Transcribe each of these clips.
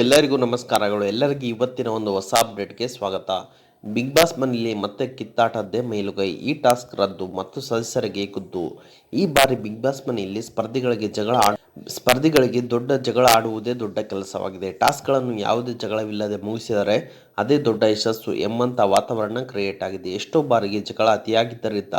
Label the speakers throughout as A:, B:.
A: ಎಲ್ಲರಿಗೂ ನಮಸ್ಕಾರಗಳು. ಎಲ್ಲರಿಗೂ ಇವತ್ತಿನ ಒಂದು ಹೊಸ ಅಪ್ಡೇಟ್ಗೆ ಸ್ವಾಗತ. ಬಿಗ್ ಬಾಸ್ ಮನೆಯಲ್ಲಿ ಮತ್ತೆ ಕಿತ್ತಾಟದ್ದೇ ಮೇಲುಗೈ. ಈ ಟಾಸ್ಕ್ ರದ್ದು, ಮತ್ತು ಸದಸ್ಯರಿಗೆ ಗುದ್ದು. ಈ ಬಾರಿ ಬಿಗ್ ಬಾಸ್ ಮನೆಯಲ್ಲಿ ಸ್ಪರ್ಧಿಗಳಿಗೆ ಜಗಳ ಸ್ಪರ್ಧಿಗಳಿಗೆ ದೊಡ್ಡ ಜಗಳ ಆಡುವುದೇ ದೊಡ್ಡ ಕೆಲಸವಾಗಿದೆ. ಟಾಸ್ಕ್ಗಳನ್ನು ಯಾವುದೇ ಜಗಳವಿಲ್ಲದೆ ಮುಗಿಸಿದರೆ ಅದೇ ದೊಡ್ಡ ಯಶಸ್ಸು ಎಂಬಂಥ ವಾತಾವರಣ ಕ್ರಿಯೇಟ್ ಆಗಿದೆ. ಎಷ್ಟೋ ಬಾರಿಗೆ ಜಗಳ ಅತಿಯಾಗಿದ್ದರಿಂದ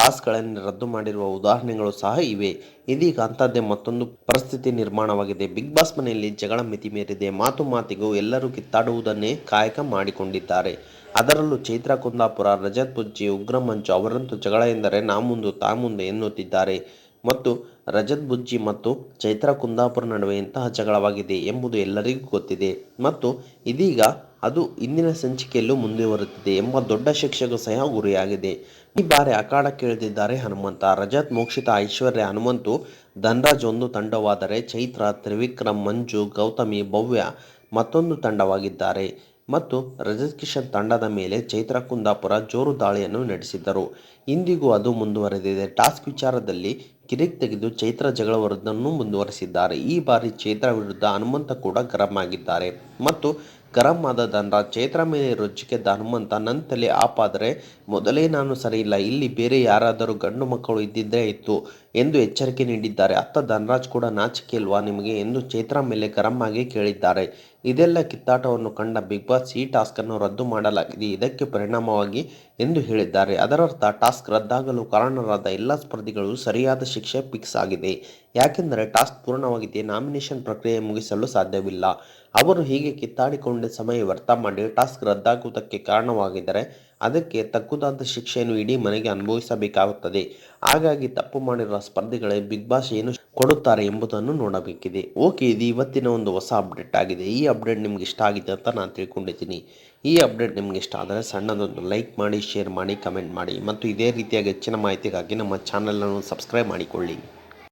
A: ಟಾಸ್ಕ್ಗಳನ್ನು ರದ್ದು ಮಾಡಿರುವ ಉದಾಹರಣೆಗಳು ಸಹ ಇವೆ. ಇದೀಗ ಅಂಥದ್ದೇ ಮತ್ತೊಂದು ಪರಿಸ್ಥಿತಿ ನಿರ್ಮಾಣವಾಗಿದೆ. ಬಿಗ್ ಬಾಸ್ ಮನೆಯಲ್ಲಿ ಜಗಳ ಮಿತಿ ಮೀರಿದೆ. ಮಾತು ಮಾತಿಗೂ ಎಲ್ಲರೂ ಕಿತ್ತಾಡುವುದನ್ನೇ ಕಾಯಕ ಮಾಡಿಕೊಂಡಿದ್ದಾರೆ. ಅದರಲ್ಲೂ ಚೈತ್ರ, ಕುಂದಾಪುರ, ರಜತ್ ಬುಜ್ಜಿ, ಉಗ್ರ ಮಂಜು ಅವರಂತೂ ಜಗಳ ಎಂದರೆ ನಾ ಮುಂದು ತಾ ಮುಂದೆ ಎನ್ನುತ್ತಿದ್ದಾರೆ. ಮತ್ತು ರಜತ್ ಬುಜ್ಜಿ ಮತ್ತು ಚೈತ್ರ, ಕುಂದಾಪುರ ನಡುವೆ ಇಂತಹ ಜಗಳವಾಗಿದೆ ಎಂಬುದು ಎಲ್ಲರಿಗೂ ಗೊತ್ತಿದೆ. ಮತ್ತು ಇದೀಗ ಅದು ಇಂದಿನ ಸಂಚಿಕೆಯಲ್ಲೂ ಮುಂದುವರುತ್ತಿದೆ ಎಂಬ ದೊಡ್ಡ ಶಿಕ್ಷೆಗೂ ಸಹ ಗುರಿಯಾಗಿದೆ. ಈ ಬಾರಿ ಅಖಾಡ ಕೇಳಿದಿದ್ದಾರೆ ಹನುಮಂತ. ರಜತ್, ಮೋಕ್ಷಿತ, ಐಶ್ವರ್ಯ, ಹನುಮಂತು, ಧನರಾಜ್ ಒಂದು ತಂಡವಾದರೆ ಚೈತ್ರ, ತ್ರಿವಿಕ್ರಮ್, ಮಂಜು, ಗೌತಮಿ, ಭವ್ಯ ಮತ್ತೊಂದು ತಂಡವಾಗಿದ್ದಾರೆ. ಮತ್ತು ರಜತ್ ಕಿಶನ್ ತಂಡದ ಮೇಲೆ ಚೈತ್ರ, ಕುಂದಾಪುರ ಜೋರು ದಾಳಿಯನ್ನು ನಡೆಸಿದ್ದರು. ಇಂದಿಗೂ ಅದು ಮುಂದುವರೆದಿದೆ. ಟಾಸ್ಕ್ ವಿಚಾರದಲ್ಲಿ ಕಿರಿಕ್ ತೆಗೆದು ಚೈತ್ರ ಜಗಳವರದನ್ನು ಮುಂದುವರೆಸಿದ್ದಾರೆ. ಈ ಬಾರಿ ಚೈತ್ರ ವಿರುದ್ಧ ಹನುಮಂತ ಕೂಡ ಗರಂ ಆಗಿದ್ದಾರೆ. ಮತ್ತು ಗರಂ ಆದ ಚೈತ್ರ ಮೇಲೆ ರೊಚ್ಚಿಗೆದ್ದ ಹನುಮಂತ ನನ್ನ ತಲೆ ಆಪ್ ಆದರೆ ಮೊದಲೇ ನಾನು ಸರಿಯಿಲ್ಲ ಇಲ್ಲಿ ಬೇರೆ ಯಾರಾದರೂ ಗಂಡು ಮಕ್ಕಳು ಇದ್ದಿದ್ದೇ ಇತ್ತು ಎಂದು ಎಚ್ಚರಿಕೆ ನೀಡಿದ್ದಾರೆ. ಅತ್ತ ಧನರಾಜ್ ಕೂಡ ನಾಚಿಕೆ ಇಲ್ವಾ ನಿಮಗೆ ಎಂದು ಚೈತ್ರ ಮೇಲೆ ಗರಂ ಆಗಿ ಕೇಳಿದ್ದಾರೆ. ಇದೆಲ್ಲ ಕಿತ್ತಾಟವನ್ನು ಕಂಡ ಬಿಗ್ ಬಾಸ್ ಈ ಟಾಸ್ಕನ್ನು ರದ್ದು ಮಾಡಲಾಗಿದೆ. ಇದಕ್ಕೆ ಪರಿಣಾಮವಾಗಿ ಎಂದು ಹೇಳಿದ್ದಾರೆ. ಅದರರ್ಥ, ಟಾಸ್ಕ್ ರದ್ದಾಗಲು ಕಾರಣರಾದ ಎಲ್ಲ ಸ್ಪರ್ಧಿಗಳು ಸರಿಯಾದ ಶಿಕ್ಷೆ ಫಿಕ್ಸ್ ಆಗಿದೆ. ಯಾಕೆಂದರೆ ಟಾಸ್ಕ್ ಪೂರ್ಣವಾಗಿದೆ, ನಾಮಿನೇಷನ್ ಪ್ರಕ್ರಿಯೆ ಮುಗಿಸಲು ಸಾಧ್ಯವಿಲ್ಲ. ಅವರು ಹೀಗೆ ಕಿತ್ತಾಡಿಕೊಂಡ ಸಮಯ ವ್ಯರ್ಥ ಮಾಡಿ ಟಾಸ್ಕ್ ರದ್ದಾಗುವುದಕ್ಕೆ ಕಾರಣವಾಗಿದ್ದರೆ ಅದಕ್ಕೆ ತಕ್ಕುದಾದ ಶಿಕ್ಷೆಯನ್ನು ಇಡೀ ಮನೆಗೆ ಅನುಭವಿಸಬೇಕಾಗುತ್ತದೆ. ಹಾಗಾಗಿ ತಪ್ಪು ಮಾಡಿರುವ ಸ್ಪರ್ಧಿಗಳೇ ಬಿಗ್ ಬಾಸ್ ಏನು ಕೊಡುತ್ತಾರೆ ಎಂಬುದನ್ನು ನೋಡಬೇಕಿದೆ. ಓಕೆ, ಇದು ಇವತ್ತಿನ ಒಂದು ಹೊಸ ಅಪ್ಡೇಟ್ ಆಗಿದೆ. ಈ ಅಪ್ಡೇಟ್ ನಿಮ್ಗೆ ಇಷ್ಟ ಆಗಿದೆ ಅಂತ ನಾನು ತಿಳ್ಕೊಂಡಿದ್ದೀನಿ. ಈ ಅಪ್ಡೇಟ್ ನಿಮ್ಗೆ ಇಷ್ಟ ಆದರೆ ಸಣ್ಣದೊಂದು ಲೈಕ್ ಮಾಡಿ, ಶೇರ್ ಮಾಡಿ, ಕಮೆಂಟ್ ಮಾಡಿ. ಮತ್ತು ಇದೇ ರೀತಿಯಾಗಿ ಹೆಚ್ಚಿನ ಮಾಹಿತಿಗಾಗಿ ನಮ್ಮ ಚಾನಲನ್ನು ಸಬ್ಸ್ಕ್ರೈಬ್ ಮಾಡಿಕೊಳ್ಳಿ.